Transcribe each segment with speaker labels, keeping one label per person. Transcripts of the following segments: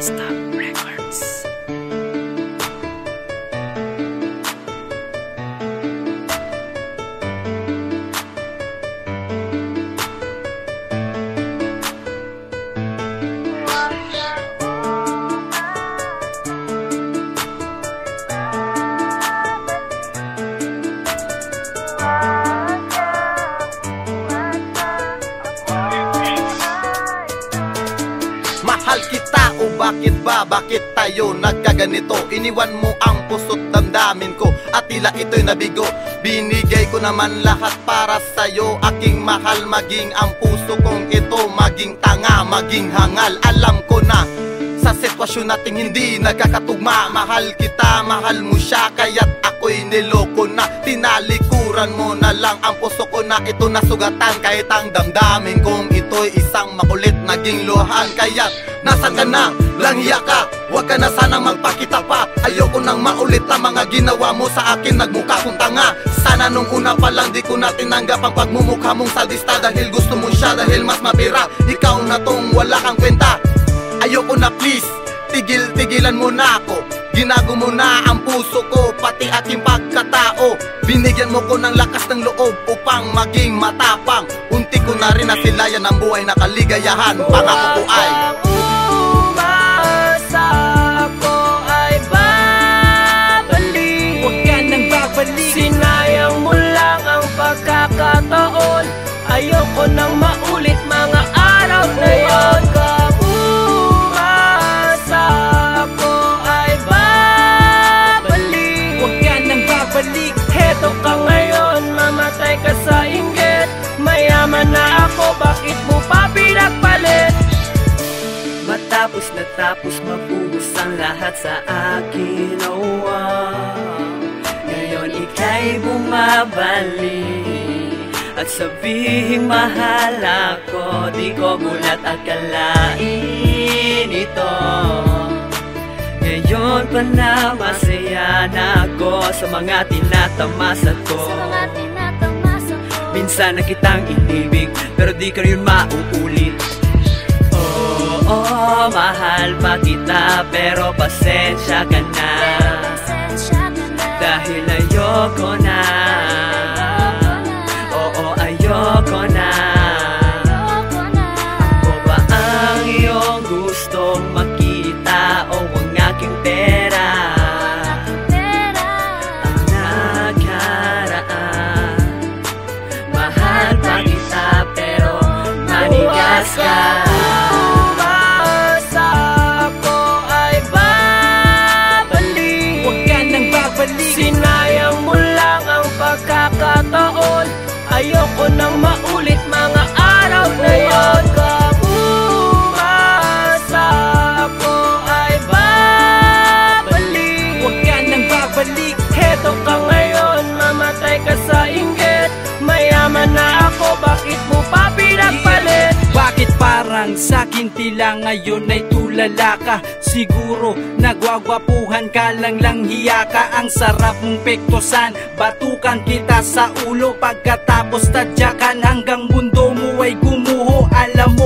Speaker 1: Stop
Speaker 2: record. Bakit ba? Bakit tayo nagkaganito? Iniwan mo ang puso't damdamin ko At tila ito'y nabigo Binigay ko naman lahat para sa'yo Aking mahal maging ang puso kong ito Maging tanga, maging hangal Alam ko na sa sitwasyon nating hindi nagkakatugma Mahal kita, mahal mo siya Kaya't ako'y niloko na. Tinalikuran mo na lang ang puso ko na ito nasugatan. Kahit ang damdamin kong ito'y isang makulit naging luhan Kaya't nasan ka na? Langhiya ka. Huwag ka na sana magpakita pa. Ayoko nang maulit ang mga ginawa mo sa akin. Nagmukha kong tanga. Sana nung una pa lang di ko na tinanggap Ang pagmumukha mong sadista Dahil gusto mo siya dahil mas mapira. Ikaw na tong wala kang kwenta Ayoko na please, tigil-tigilan mo na ako. Ginago mo na ang puso ko, pati aking pagkatao. Binigyan mo ko ng lakas ng loob upang maging matapang. Unti ko na rin nasilayan ang buhay na kaligayahan. Pangako ko ay.
Speaker 3: Sinayang mo lang ang pagkakataon. Ayoko nang maulit babalik. Heto ka ngayon, mamatay ka sa inggit Mayaman na ako, bakit mo pa pinagpalit? Matapos na tapos mabuhos ang lahat sa akin oh, wow. Ngayon ika'y bumabalik At sabihin mahal ako Di ko gulat at kalain ito Ngayon pa na masaya na ako Sa mga tinatamasa ko
Speaker 4: Sa mga ko
Speaker 3: Minsan na kitang inibig Pero di ka rin mauulit. Oo, mahal pa kita Pero pasensya ka na. Dahil ayoko Sinayang mo lang ang pagkakataon. Ayoko nang maulit
Speaker 1: sa'kin tila ngayon ay tulala ka. Siguro nagwagwapuhan ka lang lang hiya ka. Ang sarap mong pektosan Batukan kita sa ulo. Pagkatapos tadyakan hanggang mundo mo ay gumuho. Alam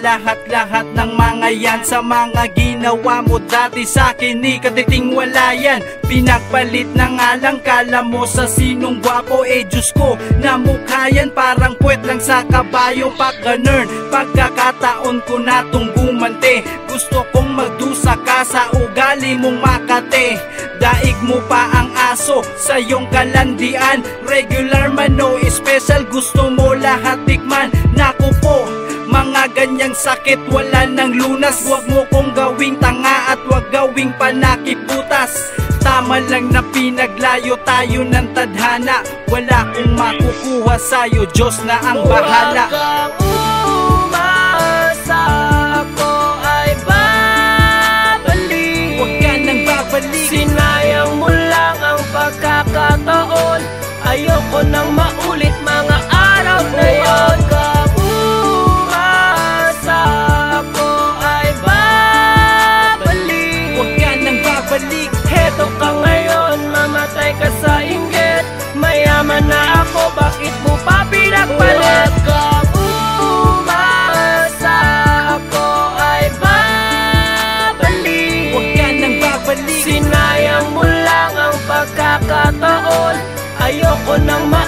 Speaker 1: lahat-lahat ng mga yan Sa mga ginawa mo dati sa'kin Ni katiting wala yan Pinagpalit na nga lang kala mo sa sinong gwapo Eh Diyos ko, namukha yan Parang puwet lang sa kabayo. Pag ganern, pagkakataon ko na tong bumante. Gusto kong magdusa ka sa ugali mong makate. Daig mo pa ang aso sa iyong kalandian. Regular man no special gusto mo lahat tikman. Po, mga ganyang sakit wala nang lunas. Huwag mo kong gawing tanga at huwag gawing panakiputas Tama lang na pinaglayo tayo ng tadhana. Wala kong makukuha sa'yo, Diyos na ang bahala.
Speaker 3: Huwag kang umasa ako ay babalik.
Speaker 1: Huwag ka nang babalik.
Speaker 3: Sinayang mo lang ang pagkakataon. Ayoko nang maulit mga araw na yon
Speaker 1: Patay ka
Speaker 3: sa inggit. Mayaman na ako Bakit mo pa pinagpalit? Huwag ka umasa Ako ay babalik.
Speaker 1: Huwag ka babalik.
Speaker 3: Sinayang mo lang ang
Speaker 1: pagkakataon. Ayoko nang
Speaker 3: ma-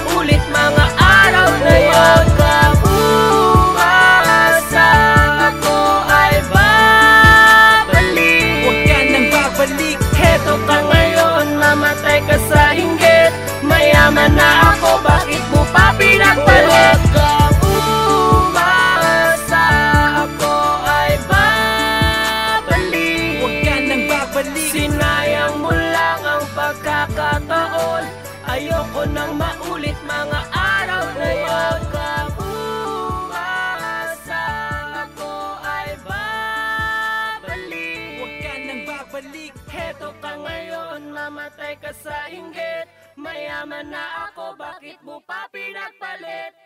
Speaker 3: pagkakataon Ayoko nang maulit mga araw na yun. Ka umasa Ako ay babalik.
Speaker 1: Huwag nang babalik.
Speaker 3: Heto ka ngayon, mamatay ka sa inggit Mayaman na ako, bakit mo pa pinagpalit?